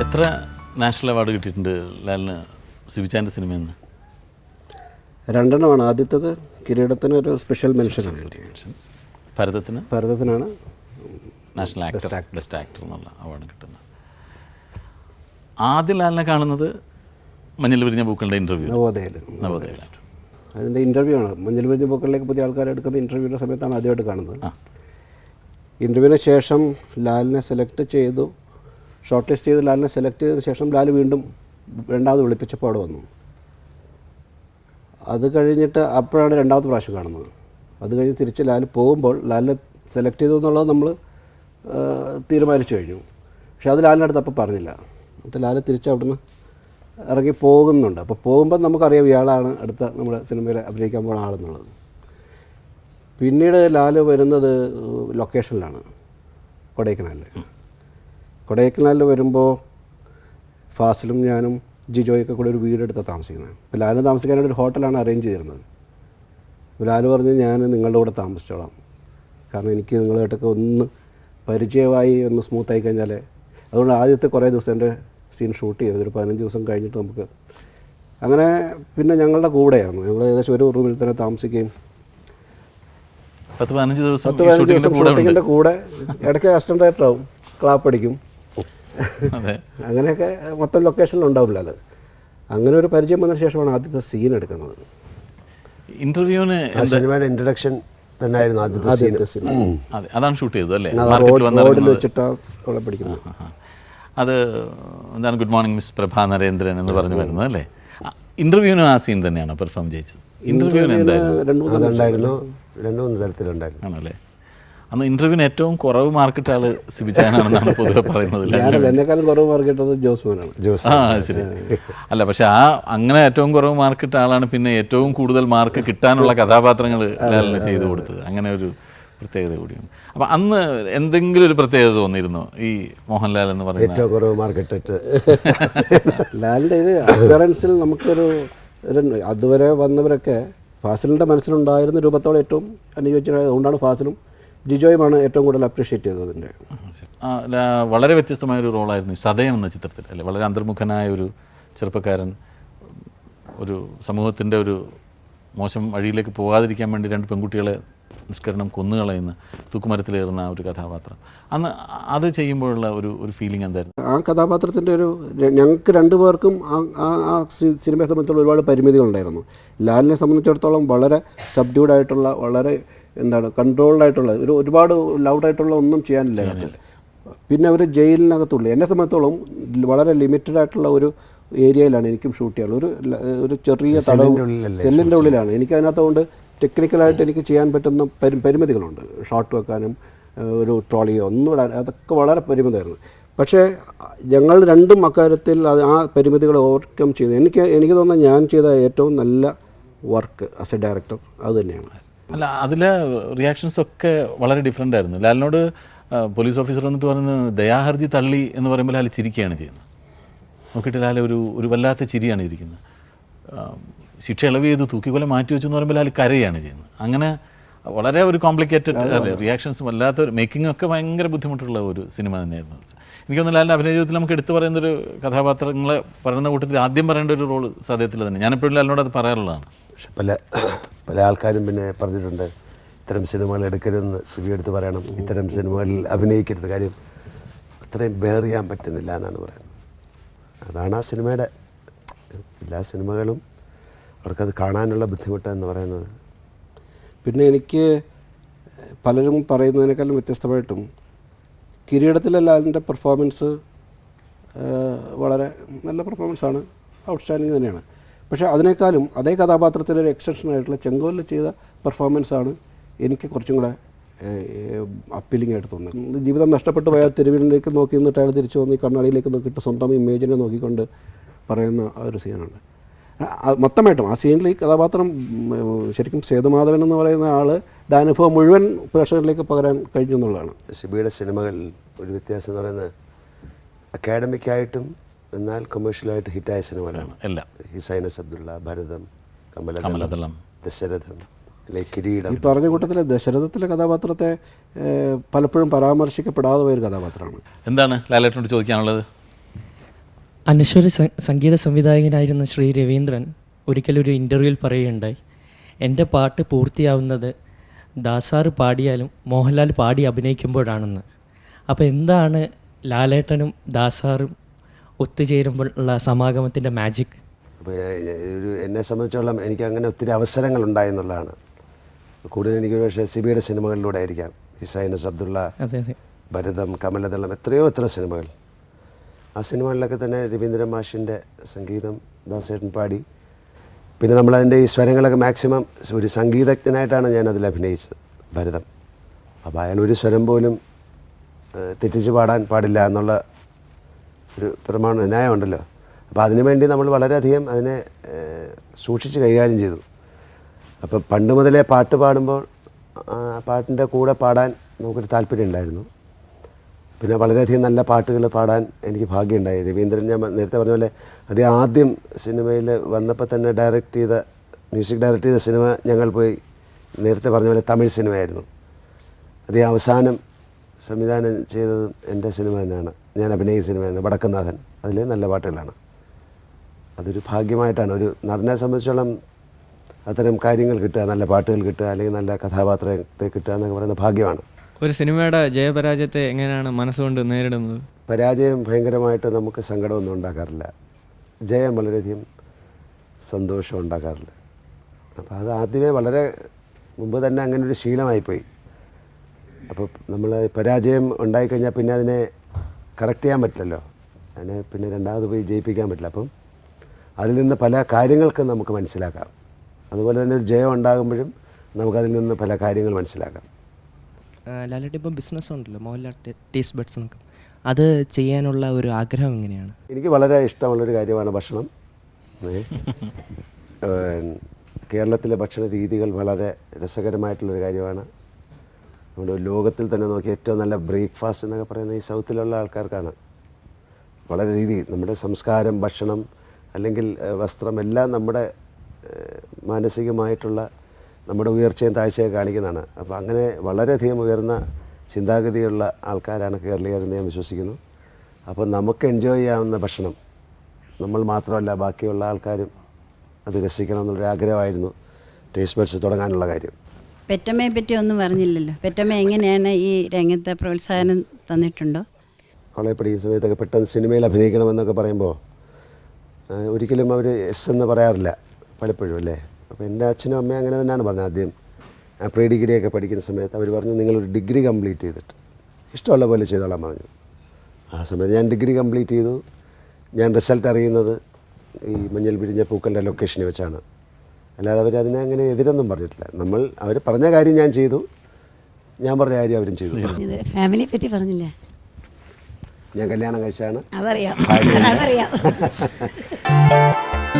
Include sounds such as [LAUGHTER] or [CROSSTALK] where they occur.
എത്ര national award കിട്ടിയിട്ടുണ്ട് ലാലിന് സിബിച്ചാന്റെ cinema നിന്ന്? രണ്ടെണ്ണമാണ്. ആദ്യത്തേത് കിരീടത്തിന് ഒരു സ്പെഷ്യൽ മെൻഷനാണ് ഭരതത്തിന്? ഭരതത്തിനാണ് നാഷണൽ ആക്ടർ ബെസ്റ്റ് ആക്ടർ എന്നുള്ള അവാർഡ് കിട്ടുന്നത്. ആദ്യ ലാലിനെ കാണുന്നത് മഞ്ഞൾ വിരിഞ്ഞ പൂക്കളുടെ ഇന്റർവ്യൂ നവോദയയിൽ. നവോദയ അതിന്റെ ഇന്റർവ്യൂ ആണ്. മഞ്ഞൾ വിരിഞ്ഞ പൂക്കളിലേക്ക് പുതിയ ആൾക്കാർ എടുക്കുന്ന ഇന്റർവ്യൂവിന്റെ സമയത്താണ് ആദ്യമായിട്ട് കാണുന്നത്. ഇന്റർവ്യൂവിന് ശേഷം ലാലിനെ സെലക്ട് ചെയ്തു. ഷോർട്ട് ലിസ്റ്റ് ചെയ്ത് ലാലിനെ സെലക്ട് ചെയ്തതിന് ശേഷം ലാൽ വീണ്ടും രണ്ടാമത് വിളിപ്പിച്ചപ്പോൾ അവിടെ വന്നു. അത് കഴിഞ്ഞിട്ട് അപ്പോഴാണ് രണ്ടാമത്തെ പ്രാവശ്യം കാണുന്നത്. അത് കഴിഞ്ഞ് തിരിച്ച് ലാൽ പോകുമ്പോൾ ലാലിനെ സെലക്ട് ചെയ്തു എന്നുള്ളത് നമ്മൾ തീരുമാനിച്ചു കഴിഞ്ഞു. പക്ഷെ അത് ലാലിന്റെ അടുത്ത് അപ്പോൾ പറഞ്ഞില്ല. എന്നിട്ട് ലാൽ തിരിച്ച് അവിടുന്ന് ഇറങ്ങി പോകുന്നുണ്ട്. അപ്പോൾ പോകുമ്പോൾ നമുക്കറിയാം ഇയാളാണ് അടുത്ത നമ്മുടെ സിനിമയിൽ അഭിനയിക്കാൻ പോകുന്ന ആളെന്നുള്ളത്. പിന്നീട് ലാൽ വരുന്നത് ലൊക്കേഷനിലാണ് കൊടൈക്കനാലിൽ കൊടൈക്കനാലിൽ വരുമ്പോൾ ഫാസിലും ഞാനും ജിജോയൊക്കെ കൂടെ ഒരു വീടെടുത്ത് താമസിക്കുന്നത് അപ്പോൾ ലാലിന് താമസിക്കാനായിട്ട് ഒരു ഹോട്ടലാണ് അറേഞ്ച് ചെയ്തിരുന്നത്. അപ്പോൾ ലാലു പറഞ്ഞ് ഞാൻ നിങ്ങളുടെ കൂടെ താമസിച്ചോളാം. കാരണം എനിക്ക് നിങ്ങളുമായിട്ടൊക്കെ ഒന്ന് പരിചയമായി ഒന്ന് സ്മൂത്തായി കഴിഞ്ഞാൽ അതുകൊണ്ട് ആദ്യത്തെ കുറേ ദിവസം എന്റെ സീൻ ഷൂട്ട് ചെയ്തു. ഒരു പതിനഞ്ച് ദിവസം കഴിഞ്ഞിട്ട് നമുക്ക് അങ്ങനെ പിന്നെ ഞങ്ങളുടെ കൂടെയായിരുന്നു. ഞങ്ങൾ ഏകദേശം ഒരു റൂമിൽ തന്നെ താമസിക്കുകയും പത്ത് പതിനഞ്ച് ദിവസം പത്ത് പതിനഞ്ച് ദിവസം ഷൂട്ടിങ്ങിന്റെ കൂടെ ഇടയ്ക്ക് അസിസ്റ്റന്റ് ആയിട്ടാവും. ക്ലാപ്പ് അടിക്കും അതെ [LAUGHS] അങ്ങനെയൊക്കെ മൊത്തം ലൊക്കേഷനിൽ ഉണ്ടാവില്ലല്ലോ അങ്ങനെ ഒരു പരിചയം വന്നതിന് ശേഷമാണ് ആദ്യത്തെ സീൻ എടുക്കുന്നത്. ഇന്റർവ്യൂവിന് സിനിമയുടെ ഇൻട്രഡക്ഷൻ തന്നെയായിരുന്നു ആദ്യത്തെ സീൻ അതെ അതാണ് ഷൂട്ട് ചെയ്തത് അല്ലേ? റോഡിൽ വന്നിറങ്ങുന്നത്. വെച്ചിട്ടാ അവിടെ പഠിക്കുന്നത് അത് എന്താണ് good morning miss Prabha Narendran എന്ന് പറഞ്ഞു വരുന്നത് അല്ലേ? ഇന്റർവ്യൂവിനും ആ സീൻ തന്നെയാണോ പെർഫോം ചെയ്തത് ഇന്റർവ്യൂവിന് എന്തായിരുന്നു? രണ്ട് മൂന്ന് തരത്തിലുണ്ടായിരുന്നു. ആണല്ലേ? അന്ന് ഇന്റർവ്യൂവിന് ഏറ്റവും കുറവ് മാർക്കറ്റ് ആൾ സിബിചാനാണെന്നാണ് പൊതുവെ പറയുന്നത്? എന്നെക്കാളും കുറവ് ജോസ്മാനാണ് ജോസ് ആ ശരി. അല്ല പക്ഷെ ആ അങ്ങനെ ഏറ്റവും കുറവ് മാർക്ക് ഇട്ട ആളാണ് പിന്നെ ഏറ്റവും കൂടുതൽ മാർക്ക് കിട്ടാനുള്ള കഥാപാത്രങ്ങൾ ലാലിന് ചെയ്തു കൊടുത്തത്. അങ്ങനെ ഒരു പ്രത്യേകത കൂടിയുണ്ട്. അപ്പം അന്ന് എന്തെങ്കിലും ഒരു പ്രത്യേകത തോന്നിയിരുന്നോ? ഈ മോഹൻലാൽ എന്ന് പറയുന്നത് ഏറ്റവും കുറവ് മാർക്കറ്റ് ലാലിന്റെ ഇത് അപ്പിയറൻസിൽ നമുക്കൊരു ഒരു അതുവരെ വന്നവരൊക്കെ ഫാസിലിന്റെ മനസ്സിലുണ്ടായിരുന്ന രൂപത്തോടെ ഏറ്റവും അനുയോജ്യമായത് അതുകൊണ്ടാണ് ഫാസിലും ജിജോയുമാണ് ഏറ്റവും കൂടുതൽ അപ്രീഷിയേറ്റ് ചെയ്തത് അതിന്റെ. വളരെ വ്യത്യസ്തമായ ഒരു റോളായിരുന്നു സദയം എന്ന ചിത്രത്തിൽ അല്ലെ? വളരെ അന്തർമുഖനായ ഒരു ചെറുപ്പക്കാരൻ ഒരു സമൂഹത്തിന്റെ ഒരു മോശം വഴിയിലേക്ക് പോകാതിരിക്കാൻ വേണ്ടി രണ്ട് പെൺകുട്ടികളെ നിഷ്കരണം കൊന്നുകളയുന്ന തൂക്കുമരത്തിലേറുന്ന ആ ഒരു കഥാപാത്രം. അന്ന് അത് ചെയ്യുമ്പോഴുള്ള ഒരു ഒരു ഫീലിംഗ് എന്തായിരുന്നു? ആ കഥാപാത്രത്തിന്റെ ഒരു ഞങ്ങൾക്ക് രണ്ടു പേർക്കും ആ ആ- സിനിമയെ സംബന്ധിച്ചുള്ള ഒരുപാട് പരിമിതികളുണ്ടായിരുന്നു. ലാലിനെ സംബന്ധിച്ചിടത്തോളം വളരെ സബ്ഡ്യൂഡായിട്ടുള്ള വളരെ എന്താണ് കൺട്രോൾഡ് ആയിട്ടുള്ള ഒരു ഒരുപാട് ലൗഡായിട്ടുള്ള ഒന്നും ചെയ്യാനില്ല അതിനകത്ത് പിന്നെ അവർ ജയിലിനകത്തുള്ളൂ. എന്നെ സംബന്ധിച്ചോളം വളരെ ലിമിറ്റഡ് ആയിട്ടുള്ള ഒരു ഏരിയയിലാണ് എനിക്കും ഷൂട്ട് ചെയ്യാനുള്ളത്. ഒരു ഒരു ചെറിയ തടവ് സെല്ലിന്റെ ഉള്ളിലാണ്. എനിക്ക് അതിനകത്തുകൊണ്ട് ടെക്നിക്കലായിട്ട് എനിക്ക് ചെയ്യാൻ പറ്റുന്ന പരി പരിമിതികളുണ്ട്. ഷോട്ട് വെക്കാനും ഒരു ട്രോളിയോ ഒന്നും ഇടാൻ അതൊക്കെ വളരെ പരിമിതമായിരുന്നു. പക്ഷേ ഞങ്ങൾ രണ്ടും അക്കാര്യത്തിൽ അത് ആ പരിമിതികളെ ഓവർകം ചെയ്തു. എനിക്ക് എനിക്ക് തോന്നുന്നത് ഞാൻ ചെയ്ത ഏറ്റവും നല്ല വർക്ക് ആസ് എ ഡയറക്ടർ അത് തന്നെയാണ്. അല്ല അതിലെ റിയാക്ഷൻസ് ഒക്കെ വളരെ ഡിഫറെന്റ് ആയിരുന്നു. ലാലിനോട് പോലീസ് ഓഫീസർ വന്നിട്ട് പറയുന്നത് ദയാഹർജി തള്ളി എന്ന് പറയുമ്പോൾ ലാൽ ചിരിക്കുകയാണ് ചെയ്യുന്നത്. നോക്കിയിട്ട് ലാൽ ഒരു ഒരു വല്ലാത്ത ചിരിയാണ് ഇരിക്കുന്നത്. ശിക്ഷ ഇളവ് ചെയ്ത് തൂക്കിക്കൊല മാറ്റി വെച്ചു എന്ന് പറയുമ്പോൾ ലാൽ കരയാണ് ചെയ്യുന്നത്. അങ്ങനെ വളരെ ഒരു കോംപ്ലിക്കേറ്റഡ് അല്ലേ റിയാക്ഷൻസ് വല്ലാത്ത ഒരു മേക്കിംഗ് ഒക്കെ ഭയങ്കര ബുദ്ധിമുട്ടുള്ള ഒരു സിനിമ തന്നെയായിരുന്നു. എനിക്കൊന്ന് ലാലിന്റെ അഭിനയ ജീവിതത്തിൽ നമുക്ക് എടുത്തു പറയുന്ന ഒരു കഥാപാത്രങ്ങളെ പറയുന്ന കൂട്ടത്തിൽ ആദ്യം പറയേണ്ട ഒരു റോൾ സാധ്യത്തിൽ തന്നെ. ഞാനെപ്പോഴും ലാലിനോട് അത് പറയാറുള്ളതാണ്. പക്ഷെ പല പല ആൾക്കാരും പിന്നെ പറഞ്ഞിട്ടുണ്ട് ഇത്തരം സിനിമകൾ എടുക്കരുതെന്ന് സുബി എടുത്ത് പറയണം ഇത്തരം സിനിമകളിൽ അഭിനയിക്കരുത്. കാര്യം അത്രയും ബെയർ ചെയ്യാൻ പറ്റുന്നില്ല എന്നാണ് പറയുന്നത്. അതാണ് ആ സിനിമയുടെ എല്ലാ സിനിമകളും അവർക്കത് കാണാനുള്ള ബുദ്ധിമുട്ട് എന്ന് പറയുന്നത്. പിന്നെ എനിക്ക് പലരും പറയുന്നതിനേക്കാളും വ്യത്യസ്തമായിട്ടും കിരീടത്തിലെ ലാലിന്റെ പെർഫോമൻസ് വളരെ നല്ല പെർഫോമൻസാണ് ഔട്ട്സ്റ്റാൻഡിങ് തന്നെയാണ്. പക്ഷേ അതിനേക്കാളും അതേ കഥാപാത്രത്തിന്റെ ഒരു എക്സ്റ്റൻഷൻ ആയിട്ടുള്ള ചെങ്കോലിൽ ചെയ്ത പെർഫോമൻസാണ് എനിക്ക് കുറച്ചും കൂടെ അപ്പീലിംഗ് ആയിട്ട് തോന്നുന്നത്. ജീവിതം നഷ്ടപ്പെട്ടു പോയ തെരുവിലേക്ക് നോക്കി നിന്നിട്ട് തിരിച്ചു വന്ന് കണ്ണാടിയിലേക്ക് നോക്കിയിട്ട് സ്വന്തം ഇമേജിനെ നോക്കിക്കൊണ്ട് പറയുന്ന ആ ഒരു സീനാണ് മൊത്തമായിട്ടും ആ സീനിൽ ഈ കഥാപാത്രം ശരിക്കും സേതുമാധവൻ എന്ന് പറയുന്ന ആൾ അനുഭവം മുഴുവൻ പ്രേക്ഷകരിലേക്ക് പകരാൻ കഴിഞ്ഞു എന്നുള്ളതാണ്. സിബിയുടെ സിനിമകളിൽ ഒരു വ്യത്യാസം എന്ന് പറയുന്നത് അക്കാഡമിക്കായിട്ടും എന്നാൽ കൊമേഴ്ഷ്യലായിട്ട് ഹിറ്റായ സിനിമകളാണ്. എല്ലാം. ഹിസൈനസ് അബ്ദുള്ള ഭരതം കമലദളം ദശരഥം കിരീടം. ഈ പറഞ്ഞ കൂട്ടത്തിലെ ദശരഥത്തിലെ കഥാപാത്രത്തെ പലപ്പോഴും പരാമർശിക്കപ്പെടാതെ പോയൊരു കഥാപാത്രമാണ്. എന്താണ് ലാലേട്ടനോട് ചോദിക്കാനുള്ളത്? അനശ്വര സംഗീത സംവിധായകനായിരുന്ന ശ്രീ രവീന്ദ്രൻ ഒരിക്കലൊരു ഇന്റർവ്യൂവിൽ പറയുകയുണ്ടായി എന്റെ പാട്ട് പൂർത്തിയാവുന്നത് ദാസാറ് പാടിയാലും മോഹൻലാൽ പാടി അഭിനയിക്കുമ്പോഴാണെന്ന്. അപ്പോൾ എന്താണ് ലാലേട്ടനും ദാസാറും ഒത്തുചേരുമ്പോൾ ഉള്ള സമാഗമത്തിന്റെ മാജിക് അപ്പോൾ ഒരു എന്നെ സംബന്ധിച്ചോളം എനിക്ക് അങ്ങനെ ഒത്തിരി അവസരങ്ങൾ ഉണ്ടായെന്നുള്ളതാണ് കൂടുതൽ എനിക്ക് പക്ഷേ സിബിയുടെ സിനിമകളിലൂടെ ആയിരിക്കാം. ഹിസൈനസ് അബ്ദുള്ള ഭരതം കമലദളം എത്രയോ എത്ര സിനിമകൾ. ആ സിനിമകളിലൊക്കെ തന്നെ രവീന്ദ്രൻ മാഷിന്റെ സംഗീതം ദാസേട്ടൻ പാടി. പിന്നെ നമ്മളതിന്റെ ഈ സ്വരങ്ങളൊക്കെ മാക്സിമം ഒരു സംഗീതജ്ഞനായിട്ടാണ് ഞാൻ അതിൽ അഭിനയിച്ചത് ഭരതം. അപ്പോൾ അയാൾ ഒരു സ്വരം പോലും തെറ്റിച്ച് പാടാൻ പാടില്ല എന്നുള്ള ഒരു പ്രമാണ ന്യായമുണ്ടല്ലോ. അപ്പോൾ അതിനുവേണ്ടി നമ്മൾ വളരെയധികം അതിനെ സൂക്ഷിച്ച് കൈകാര്യം ചെയ്തു. അപ്പോൾ പണ്ട് മുതലേ പാട്ട് പാടുമ്പോൾ പാട്ടിന്റെ കൂടെ പാടാൻ നമുക്കൊരു താല്പര്യം ഉണ്ടായിരുന്നു. പിന്നെ വളരെയധികം നല്ല പാട്ടുകൾ പാടാൻ എനിക്ക് ഭാഗ്യമുണ്ടായി രവീന്ദ്രൻ ഞാൻ നേരത്തെ പറഞ്ഞ പോലെ അത് ആദ്യം സിനിമയിൽ വന്നപ്പോൾ തന്നെ ഡയറക്റ്റ് ചെയ്ത മ്യൂസിക് ഡയറക്റ്റ് ചെയ്ത സിനിമ ഞങ്ങൾ പോയി നേരത്തെ പറഞ്ഞ പോലെ തമിഴ് സിനിമയായിരുന്നു. അതേ അവസാനം സംവിധാനം ചെയ്തത് എന്റെ സിനിമ തന്നെയാണ്. ഞാൻ അഭിനയിച്ച സിനിമയാണ് വടക്കുന്നാഥൻ അതിൽ നല്ല പാട്ടുകളാണ്. അതൊരു ഭാഗ്യമായിട്ടാണ്. ഒരു നടനെ സംബന്ധിച്ചോളം അത്തരം കാര്യങ്ങൾ കിട്ടുക നല്ല പാട്ടുകൾ കിട്ടുക അല്ലെങ്കിൽ നല്ല കഥാപാത്രത്തെ കിട്ടുക എന്നൊക്കെ പറയുന്ന ഭാഗ്യമാണ്. ഒരു സിനിമയുടെ ജയപരാജയത്തെ എങ്ങനെയാണ് മനസ്സുകൊണ്ട് നേരിടുന്നത്? പരാജയം ഭയങ്കരമായിട്ട് നമുക്ക് സങ്കടമൊന്നും ഉണ്ടാക്കാറില്ല. ജയം വളരെയധികം സന്തോഷം ഉണ്ടാക്കാറില്ല. അപ്പോൾ അത് ആദ്യമേ വളരെ മുമ്പ് തന്നെ അങ്ങനെ ഒരു ശീലമായിപ്പോയി. അപ്പോൾ നമ്മൾ പരാജയം ഉണ്ടായിക്കഴിഞ്ഞാൽ പിന്നെ അതിനെ കറക്റ്റ് ചെയ്യാൻ പറ്റില്ലല്ലോ. അതിനെ പിന്നെ രണ്ടാമത് പോയി ജയിപ്പിക്കാൻ പറ്റില്ല. അപ്പം അതിൽ നിന്ന് പല കാര്യങ്ങൾക്കും നമുക്ക് മനസ്സിലാക്കാം. അതുപോലെ തന്നെ ഒരു ജയം ഉണ്ടാകുമ്പോഴും നമുക്കതിൽ നിന്ന് പല കാര്യങ്ങൾ മനസ്സിലാക്കാം. ലാലേട്ട് ഇപ്പം ബിസിനസ് ഉണ്ടല്ലോ. മോഹൻലാൽ ടേസ്റ്റ് ബഡ്സ് എന്നൊക്കെ. അത് ചെയ്യാനുള്ള ഒരു ആഗ്രഹം എങ്ങനെയാണ്? എനിക്ക് വളരെ ഇഷ്ടമുള്ളൊരു കാര്യമാണ് ഭക്ഷണം. [LAUGHS] കേരളത്തിലെ ഭക്ഷണ രീതികൾ വളരെ രസകരമായിട്ടുള്ളൊരു കാര്യമാണ്. നമ്മുടെ ലോകത്തിൽ തന്നെ നോക്കി ഏറ്റവും നല്ല ബ്രേക്ക്ഫാസ്റ്റ് എന്നൊക്കെ പറയുന്നത് ഈ സൗത്തിലുള്ള ആൾക്കാർക്കാണ്. വളരെ രീതി നമ്മുടെ സംസ്കാരം ഭക്ഷണം അല്ലെങ്കിൽ വസ്ത്രം എല്ലാം നമ്മുടെ മാനസികമായിട്ടുള്ള നമ്മുടെ ഉയർച്ചയും താഴ്ചയും കാണിക്കുന്നതാണ്. അപ്പോൾ അങ്ങനെ വളരെയധികം ഉയർന്ന ചിന്താഗതിയുള്ള ആൾക്കാരാണ് കേരളീയരെന്ന് ഞാൻ വിശ്വസിക്കുന്നു. അപ്പോൾ നമുക്ക് എൻജോയ് ചെയ്യാവുന്ന ഭക്ഷണം നമ്മൾ മാത്രമല്ല ബാക്കിയുള്ള ആൾക്കാരും അത് രസിക്കണം എന്നുള്ളൊരു ആഗ്രഹമായിരുന്നു ടേസ്റ്റ് ബഡ്സ് തുടങ്ങാനുള്ള കാര്യം. പെറ്റമ്മയെ പറ്റി ഒന്നും പറഞ്ഞില്ലല്ലോ. പെറ്റമ്മ എങ്ങനെയാണ് ഈ രംഗത്തെ പ്രോത്സാഹനം തന്നിട്ടുണ്ടോ? അവളെ ഈ സമയത്തൊക്കെ പെട്ടെന്ന് സിനിമയിൽ അഭിനയിക്കണമെന്നൊക്കെ പറയുമ്പോൾ ഒരിക്കലും അവർ എസ് എന്ന് പറയാറില്ല പലപ്പോഴും അല്ലേ? അപ്പോൾ എന്റെ അച്ഛനും അമ്മയും അങ്ങനെ തന്നെയാണ് പറഞ്ഞത് ആദ്യം. പ്രീ ഡിഗ്രിയൊക്കെ പഠിക്കുന്ന സമയത്ത് അവർ പറഞ്ഞു നിങ്ങളൊരു ഡിഗ്രി കംപ്ലീറ്റ് ചെയ്തിട്ട്. ഇഷ്ടമുള്ള പോലെ ചെയ്തോളാൻ പറഞ്ഞു. ആ സമയത്ത് ഞാൻ ഡിഗ്രി കംപ്ലീറ്റ് ചെയ്തു. ഞാൻ റിസൾട്ട് അറിയുന്നത് ഈ മഞ്ഞൾ പിരിഞ്ഞ പൂക്കളുടെ ലൊക്കേഷനിൽ വെച്ചാണ്. അല്ലാതെ അവർ അതിനെ അങ്ങനെ എതിരൊന്നും പറഞ്ഞിട്ടില്ല. നമ്മൾ അവർ പറഞ്ഞ കാര്യം ഞാൻ ചെയ്തു. ഞാൻ പറഞ്ഞ കാര്യം അവരും ചെയ്തു. ഫാമിലിയെ പറ്റി പറഞ്ഞില്ല? ഞാൻ കല്യാണം കഴിച്ചാണ് അതറിയാം. അതറിയാം. [LAUGHS]